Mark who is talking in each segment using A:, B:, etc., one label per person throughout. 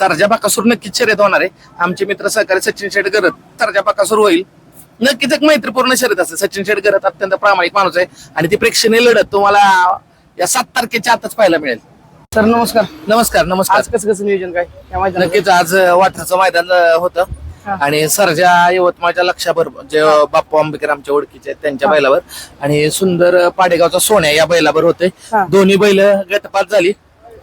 A: सरजा बाकासूर नक्कीच शर्यत होणार आहे. आमचे मित्र सहकारी सचिन शेट करत सरजा बाकासूर होईल. नक्कीच एक मैत्रीपूर्ण शर्यत असेल. सचिन शेट करत अत्यंत प्रामाणिक माणूस आहे आणि ती प्रेक्षणीय लढत तुम्हाला या सात तारखेच्या आतच पाहायला मिळेल.
B: सर नमस्कार.
A: नमस्कार नमस्कार.
B: आज कसं कसं नियोजन काय? या
A: नक्कीच आज वाठाचं मैदान होतं.
B: हा.
A: आणि सरजा यवतमाळच्या लक्षाबरोबर जे बाप्पू आंबेकर आमच्या ओळखीचे आहेत त्यांच्या
B: हा.
A: बैलावर. आणि सुंदर पाडेगावचा सोन्या या बैलावर होते
B: हा.
A: दोन्ही बैल गटपात झाली.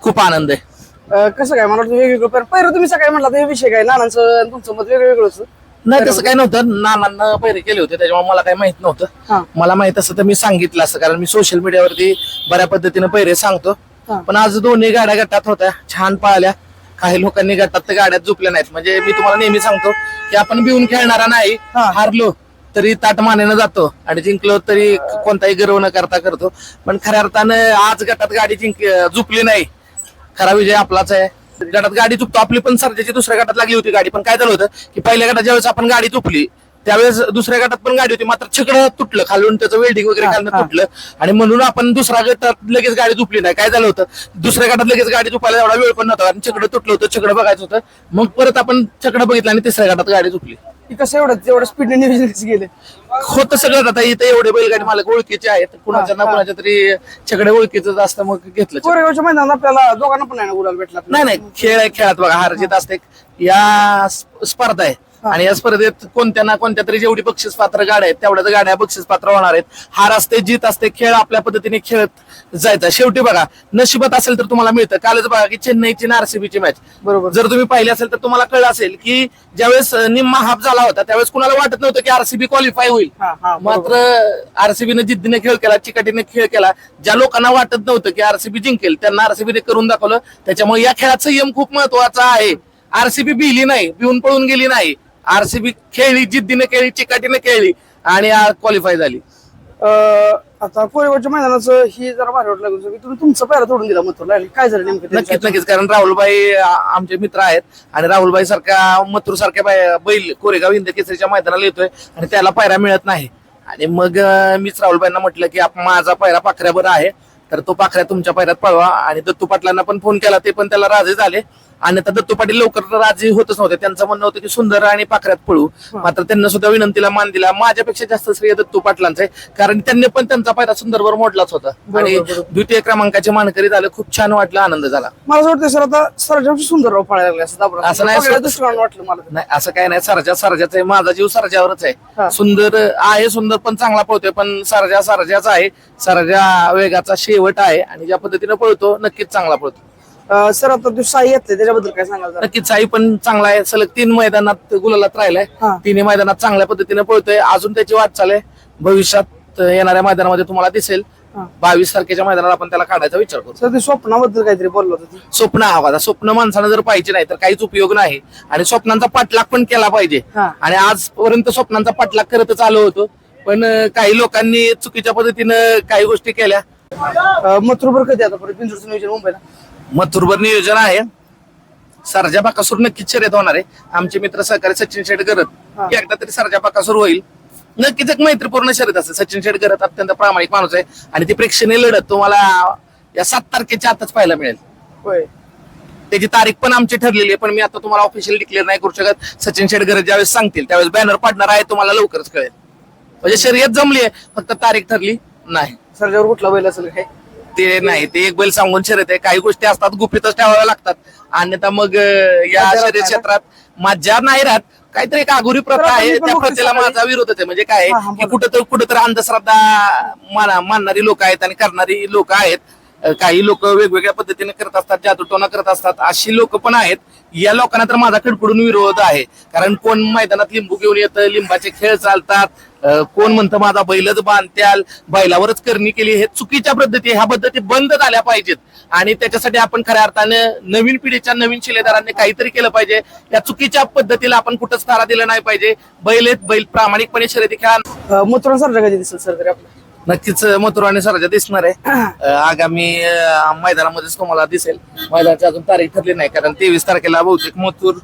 A: खूप आनंद आहे.
B: कसं काय? मला वाटतं वेगवेगळं. पर- पहिलं तुम्ही सकाळी म्हटलं हे विषय काय? नानांचं आणि तुमचं मत वेगळं वेगळं होतं
A: नाही तसं काय नव्हतं. नानांना पैरे केले होते त्याच्यामुळे मला काही माहीत
B: हा.
A: नव्हतं मला माहीत असं तर मी सांगितलं असतं कारण मी सोशल मीडियावरती बऱ्या पद्धतीने पैरे सांगतो.
B: हा.
A: पण आज दोन्ही गाड्या गटात होत्या छान पाहिल्या. काही लोकांनी गटात तर गाड्यात झोपल्या नाहीत. म्हणजे मी तुम्हाला नेहमी सांगतो की आपण भिवून खेळणारा नाही
B: हा.
A: हारलो तरी ताट मानेनं जातो आणि जिंकलो तरी कोणताही गर्व न करता करतो. पण खऱ्या अर्थानं आज गटात गाडी जिंक झुपली नाही. खरा विजय आपलाच आहे. गटात गाडी चुकतो आपली पण सर्जाची दुसऱ्या गटात लागली होती गाडी. पण काय झालं होतं की पहिल्या गटात ज्यावेळेस आपण गाडी चुकली त्यावेळेस दुसऱ्या गटात पण गाडी होती. मात्र छकडं तुटलं. खालून त्याचं वेल्डिंग वगैरे खालून
B: हा.
A: तुटलं. आणि म्हणून आपण दुसऱ्या गटात लगेच गाडी चुकली नाही. काय झालं होतं? दुसऱ्या गटात लगेच गाडी चुकायला एवढा वेळ पण नव्हता. आणि छकडं तुटलं होतं छकडं बघायचं होतं. मग परत आपण छकडं बघितलं आणि तिसऱ्या गटात गाडी
B: की कसं एवढं एवढं स्पीडने नियोजन गेले.
A: होतं सगळं. आता इथे एवढे बैलगाडी मालक ओळखीचे आहेत. कुणाच्या ना. कुणाच्या तरी छकडे ओळखीचं असतं मग घेतलं.
B: कोरेगावच्या मैदानात आपल्याला दोघांना पण नाही ना गुलाल भेटला.
A: नाही नाही. खेळ आहे खेळात बघा. हार जीत असते. या स्प- स्पर्धा आहे. आणि या स्पर्धेत कोणत्या ना कोणत्या तरी जेवढी बक्षीस पात्र गाड्या आहेत तेवढ्याच गाड्या बक्षीस पात्र होणार आहेत. हार असते जीत असते खेळ आपल्या पद्धतीने खेळत जायचा. शेवटी बघा नशिबात असेल तर तुम्हाला मिळतं. कालच बघा की चेन्नईची आरसीबीची मॅच
B: बरोबर.
A: जर तुम्ही पाहिले असेल तर तुम्हाला कळलं असेल की ज्यावेळेस निम्मा हाफ झाला होता त्यावेळेस कुणाला वाटत नव्हतं की आरसीबी क्वालिफाय होईल. मात्र आरसीबीने जिद्दीने खेळ केला चिकाटीने खेळ केला. ज्या लोकांना वाटत नव्हतं की आरसीबी जिंकेल त्यांना आरसीबीने करून दाखवलं. त्याच्यामुळे या खेळात संयम खूप महत्त्वाचा आहे. आरसीबी भिली नाही भिवून पळून गेली नाही. आरसीबी खेळली जिद्दीने खेळली चिकाटीने खेळली आणि क्वालिफाय झाली.
B: अं, आता कोरेगावच्या मैदानाचं ही जरा भारी वाटलं की तुम्ही तुमचं पहिला तोडून दिला मथुरला. आणि काय झालं नेमकं
A: नक्कीच
B: त्यांच्या
A: नक्कीच. कारण राहुलबाई आ- आमचे मित्र आहेत आणि राहुलबाई सारख्या मथुर सारख्या बाय- बैल कोरेगाव हिंद केसरीच्या मैदानाला येतोय आणि त्याला पायरा मिळत नाही. आणि मग अं, मीच राहुलबाईंना म्हटलं की आप- माझा पायरा पाखऱ्यावर आहे. तर तो पाखऱ्या तुमच्या पायऱ्यात पळवा. आणि दत्तू पाटलांना पण फोन केला ते पण त्याला राजे झाले. आणि आता दत्तू पाटील लवकर राजी होतच नव्हते. त्यांचं म्हणणं होतं की सुंदर आणि पाखऱ्यात पळू. मात्र त्यांना सुद्धा विनंतीला मान दिला. माझ्यापेक्षा जास्त श्रेय दत्तू पाटलांचं आहे. कारण त्यांनी पण त्यांचा पायरा सुंदरवर मोडलाच होता. आणि. द्वितीय क्रमांकाचे मानकरी झाले. खूप छान वाटलं आनंद झाला.
B: मला असं वाटतं सर आता सरजावची सुंदर राव पळायला लागले असं
A: नाही,
B: बघायला
A: सर-
B: दृष्टिकोन वाटलं मला.
A: नाही असं काही नाही. सरजा सरजाच आहे. माझा जीव सरजावरच. आहे. सुंदर आहे सुंदर पण चांगला पळतोय. पण सरजा सरजाच आहे. सरजा वेगाचा शेवट आहे. आणि ज्या पद्धतीने पळतो नक्कीच चांगला पळतो.
B: सर आता तू साई येते त्याच्याबद्दल काय सांगाल जरा?
A: नक्कीच साई पण चांगला आहे. सलग तीन मैदानात गुलालात राहिलाय.
B: हा.
A: तिन्ही मैदानात चांगल्या पद्धतीने पळतोय. अजून त्याची वाटचाल आहे भविष्यात येणाऱ्या मैदानामध्ये तुम्हाला दिसेल.
B: हा.
A: बावीस तारखेच्या मैदानात आपण त्याला काढायचा विचार करू.
B: सर ते स्वप्नाबद्दल काहीतरी बोललं होतं.
A: स्वप्न हवा आता स्वप्न माणसानं जर पाहिजे नाही तर काहीच उपयोग नाही. आणि स्वप्नांचा पाठलाग पण केला पाहिजे.
B: हा.
A: आणि आजपर्यंत स्वप्नांचा पाठलाग करतच आलो होतो. पण अं, काही लोकांनी चुकीच्या पद्धतीनं काही गोष्टी केल्या.
B: मथुरभर कधी आता परत बिंजूरचं नियोजन मुंबईला?
A: मथुरभर नियोजन आहे. सरजा बाकासूर नक्कीच शर्यत होणार आहे. आमचे मित्र सहकारी सचिन शेट
B: हा.
A: करत एकदा तरी सरजा बाकासूर होईल. नक्कीच एक मैत्रीपूर्ण शर्यत असेल. सचिन शेट करत अत्यंत प्रामाणिक माणूस आहे. आणि ती प्रेक्षणीय लढत तुम्हाला या सात तारखेच्या आतच पाहायला मिळेल.
B: होय.
A: त्याची तारीख पण आमची ठरलेली आहे पण मी आता तुम्हाला ऑफिशियल डिक्लेअर नाही करू शकत. सचिन शेटकर ज्यावेळेस सांगतील त्यावेळेस बॅनर पाडणार आहे तुम्हाला लवकरच कळेल. म्हणजे शर्यत जमली आहे फक्त तारीख ठरली नाही.
B: सरजावर कुठला बैल असेल काय?
A: ते नाही ते एक बैल सांगून शर्यत आहे. काही गोष्टी असतात गुपितच ठेवाव्या लागतात. अन्यथा मग या शर्यत? क्षेत्रात मज्जा नाही राहत. काहीतरी एक आगुरी
B: तर
A: प्रथा आहे त्या प्रथेला माझा विरोधच आहे म्हणजे काय की. कुठं कुठं तर अंधश्रद्धा माना- मानणारी लोक आहेत आणि करणारी लोक आहेत. काही लोक वेगवेगळ्या पद्धतीने करत असतात जादूटोना करत असतात. अशी लोक पण आहेत. या लोकांना तर माझा खडकडून विरोध आहे. कारण कोण मैदानात लिंबू घेऊन येतं लिंबाचे खेळ चालतात कोण म्हणतं माझा बैलच बांधत्याल बैलावरच करणी केली हे चुकीच्या पद्धती ह्या पद्धती बंद झाल्या पाहिजेत. आणि त्याच्यासाठी आपण खऱ्या अर्थानं नवीन पिढीच्या नवीन शिलेदारांनी काहीतरी केलं पाहिजे. या चुकीच्या पद्धतीला आपण कुठंच तारा दिला नाही पाहिजे. बैल बैल प्रामाणिकपणे शर्यती खेळा.
B: मथुरा कधी दिसेल सर तरी आपलं.
A: नक्कीच मथुरा आणि सरजा दिसणार आहे. आगामी मैदानामध्येच तुम्हाला दिसेल. मैदानाची अजून तारीख ठरली नाही कारण तेवीस तारखेला बहुतेक मथुर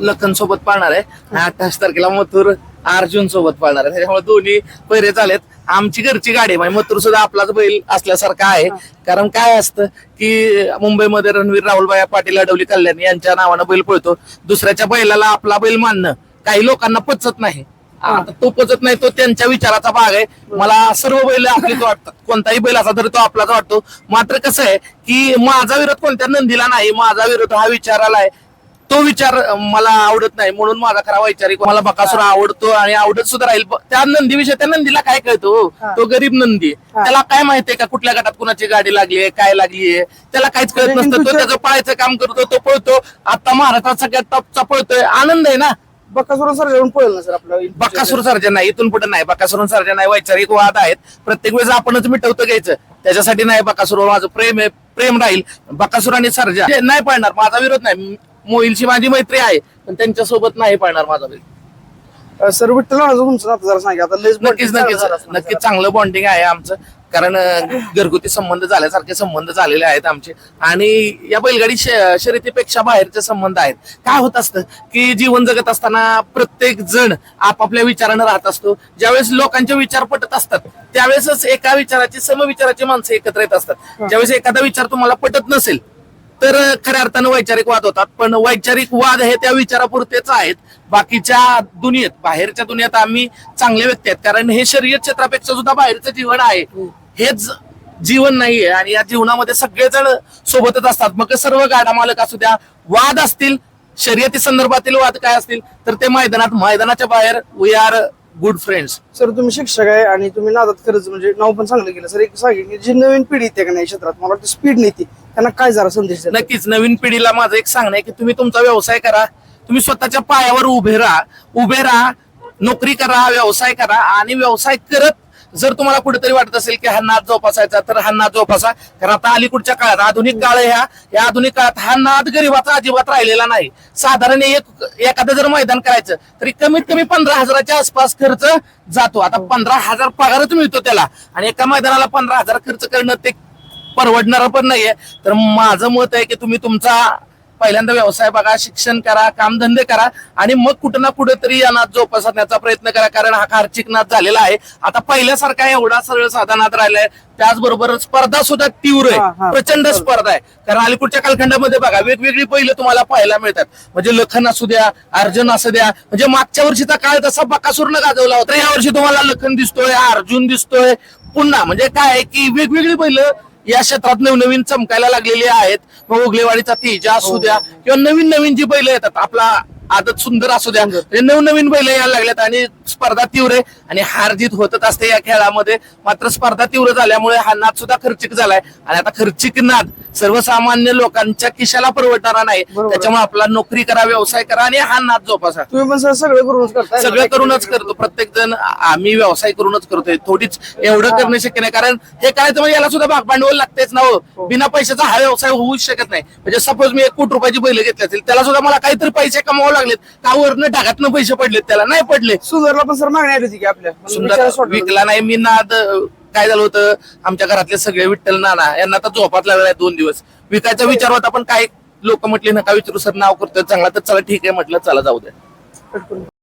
A: लखन सोबत पाळणार आहे. अठ्ठावीस तारखेला मथुर अर्जुन सोबत पाळणार आहे त्याच्यामुळे दोन्ही पैरे झालेत. आमची घरची गाडी म्हणजे मथुर सुद्धा आपलाच बैल असल्यासारखा आहे. कारण काय असतं की मुंबईमध्ये रणवीर राहुलबाई पाटील अडवली कल्याण यांच्या नावानं बैल पळतो. दुसऱ्याच्या बैलाला आपला बैल मानणं काही लोकांना पचत नाही. आता तो पचत नाही तो त्यांच्या विचाराचा भाग आहे. मला सर्व बैल आपलीच वाटतात. कोणताही बैल असा तरी तो आपलाच वाटतो. मात्र कसं आहे की माझा विरोध कोणत्या नंदीला नाही माझा विरोध हा विचाराला आहे. तो विचार मला आवडत नाही. म्हणून माझा खरा वैचारिक मला बकासूर आवडतो आणि आवडत सुद्धा राहील. त्या नंदीविषयी त्या नंदीला काय कळतो हो? तो गरीब नंदी. त्याला काय माहितीये का कुठल्या गटात कुणाची गाडी लागली आहे काय लागली आहे? त्याला काहीच कळत
B: म्हणजे
A: नसतं. तो त्याचं पळायचं काम करतो तो पळतो. आता महाराष्ट्रात सगळ्यात टॉपचा पळतोय. आनंद आहे ना?
B: बक्कासुर सर जेवण पळेल ना सर आपलं?
A: बकासूर सर्जन नाही इथून पुढे नाही. बकासूर सर्जन नाही वैचारिक वाद आहेत. प्रत्येक वेळेस आपणच मिटवतं घ्यायचं. त्याच्यासाठी नाही बकासूर माझं प्रेम आहे प्रेम राहील. बकासूर आणि सर्जा हे नाही पाळणार माझा विरोध नाही. मोहिलशी माझी मैत्री आहे पण त्यांच्यासोबत नाही पाळणार माझा
B: अं, सर विठ्ठल नानाचं तुमचं नातं जरा सांगा. आता लयच
A: नक्कीच नक्कीच. नक्कीच चांगलं बॉन्डिंग आहे आमचं. कारण अं, घरगुती संबंध झाल्यासारखे संबंध झालेले आहेत आमचे. आणि या बैलगाडी श- शर्यतीपेक्षा बाहेरचे संबंध आहेत. काय होत असतं की जीवन जगत असताना प्रत्येक जण आपापल्या विचारानं राहत असतो. ज्यावेळेस लोकांचे विचार पटत असतात त्यावेळेसच एका विचाराची समविचाराची माणसं एकत्र येत असतात. ज्यावेळेस एखादा विचार तुम्हाला पटत नसेल तर खऱ्या अर्थानं वैचारिक वाद होतात पण वैचारिक वाद हे त्या विचारापुरतेच आहेत. बाकीच्या दुनियेत बाहेरच्या दुनियेत आम्ही चांगले व्यक्ती आहेत. कारण हे शर्यत क्षेत्रापेक्षा सुद्धा बाहेरचं जीवन आहे. हेच जीवन नाहीये आणि या जीवनामध्ये सगळेजण सोबतच असतात. मग सर्व गाडा मालक असू द्या वाद असतील शर्यती संदर्भातील वाद काय असतील तर ते मैदानात मैदानाच्या बाहेर we are good friends
B: sir तुम्ही शिक्षक आहे आणि तुम्ही नादात खरंच म्हणजे नाव पण चांगलं केलं. सर एक सांगेन की जी नवीन पिढी येते का नाही क्षेत्रात मला वाटतं स्पीड नेते त्यांना काय जरा संदेश?
A: नक्कीच नवीन पिढीला माझं एक सांगणं आहे की तुम्ही तुमचा व्यवसाय करा. तुम्ही स्वतःच्या पायावर उभे राहा. उभे राहा नोकरी करा व्यवसाय करा आणि व्यवसाय करत जर तुम्हाला कुठेतरी वाटत असेल की हा नाद जोपासायचा तर हा नाद जोपासा. कारण आता अलीकडच्या काळात आधुनिक काळ आहे ह्या या आधुनिक काळात हा नाद गरीबाचा अजिबात राहिलेला नाही. साधारण एक एखादं जर मैदान करायचं तरी कमीत कमी पंधरा हजाराच्या आसपास खर्च जातो. आता पंधरा हजार पगारच मिळतो त्याला. आणि एका मैदानाला पंधरा हजार खर्च करणं ते परवडणार पण नाहीये. तर माझं मत आहे की तुम्ही तुमचा पहिल्यांदा व्यवसाय बघा शिक्षण करा कामधंदे करा आणि मग कुठं ना कुठेतरी या नाद जोपासण्याचा प्रयत्न करा कारण हा खार्चिक नाद झालेला आहे. आता पहिल्यासारखा एवढा सरळ साधा नाद राहिलाय त्याचबरोबर स्पर्धा सुद्धा तीव्र. आहे प्रचंड स्पर्धा आहे. कारण अलीकडच्या कालखंडामध्ये बघा वेगवेगळी पहिलं तुम्हाला पाहायला मिळतात. म्हणजे लखन असू द्या अर्जुन असू द्या म्हणजे मागच्या वर्षीचा काळ तसा बकासूरनं गाजवला होता. या वर्षी तुम्हाला लखन दिसतोय अर्जुन दिसतोय. पुन्हा म्हणजे काय आहे की वेगवेगळी बैल या क्षेत्रात नवनवीन चमकायला लागलेली आहेत. मग उगलेवाडीचा तेजा असू द्या किंवा नवीन नवीन जी बैल येतात आपला आदत सुंदर असू द्या हे नवनवीन बैल यायला लागल्यात आणि स्पर्धा तीव्र आहे. आणि हार जीत होतच असते या खेळामध्ये. मात्र स्पर्धा तीव्र झाल्यामुळे हा नाद सुद्धा खर्चिक झालाय. आणि आता खर्चिक नाद सर्वसामान्य लोकांच्या खिशाला परवडणारा नाही. त्याच्यामुळे आपला नोकरी करा व्यवसाय करा आणि हा नाद जोपासा.
B: तुम्ही पण सगळं करूनच करताय. ना?
A: सगळं करूनच करतो. प्रत्येक जण आम्ही व्यवसाय करूनच करतोय. थोडीच एवढं करणं शक्य नाही. कारण हे करायचं म्हणजे याला सुद्धा भाग भांडवल लागतेच ना हो. बिना पैशाचा हा व्यवसाय होऊच शकत नाही. म्हणजे सपोज मी एक कोटी रुपयाची बैल घेतली असेल त्याला सुद्धा मला काहीतरी पैसे कमावे लागलेत. का वरनं ढगातनं पैसे पडलेत त्याला? नाही पडले.
B: सुंदरला पण सर मागणी आली होती की आपल्या
A: सुंदर विकला नाही. मी नाद काय झालं होतं? आमच्या घरातले सगळे विठ्ठल नाना यांना आता झोपात लागला आहे दोन दिवस. विकायचा विचार होता पण काही लोक म्हटले नका विचारू सर नाव करतोय. चांगला तर चला ठीक आहे. म्हटलं चला जाऊ दे
B: नव्हता.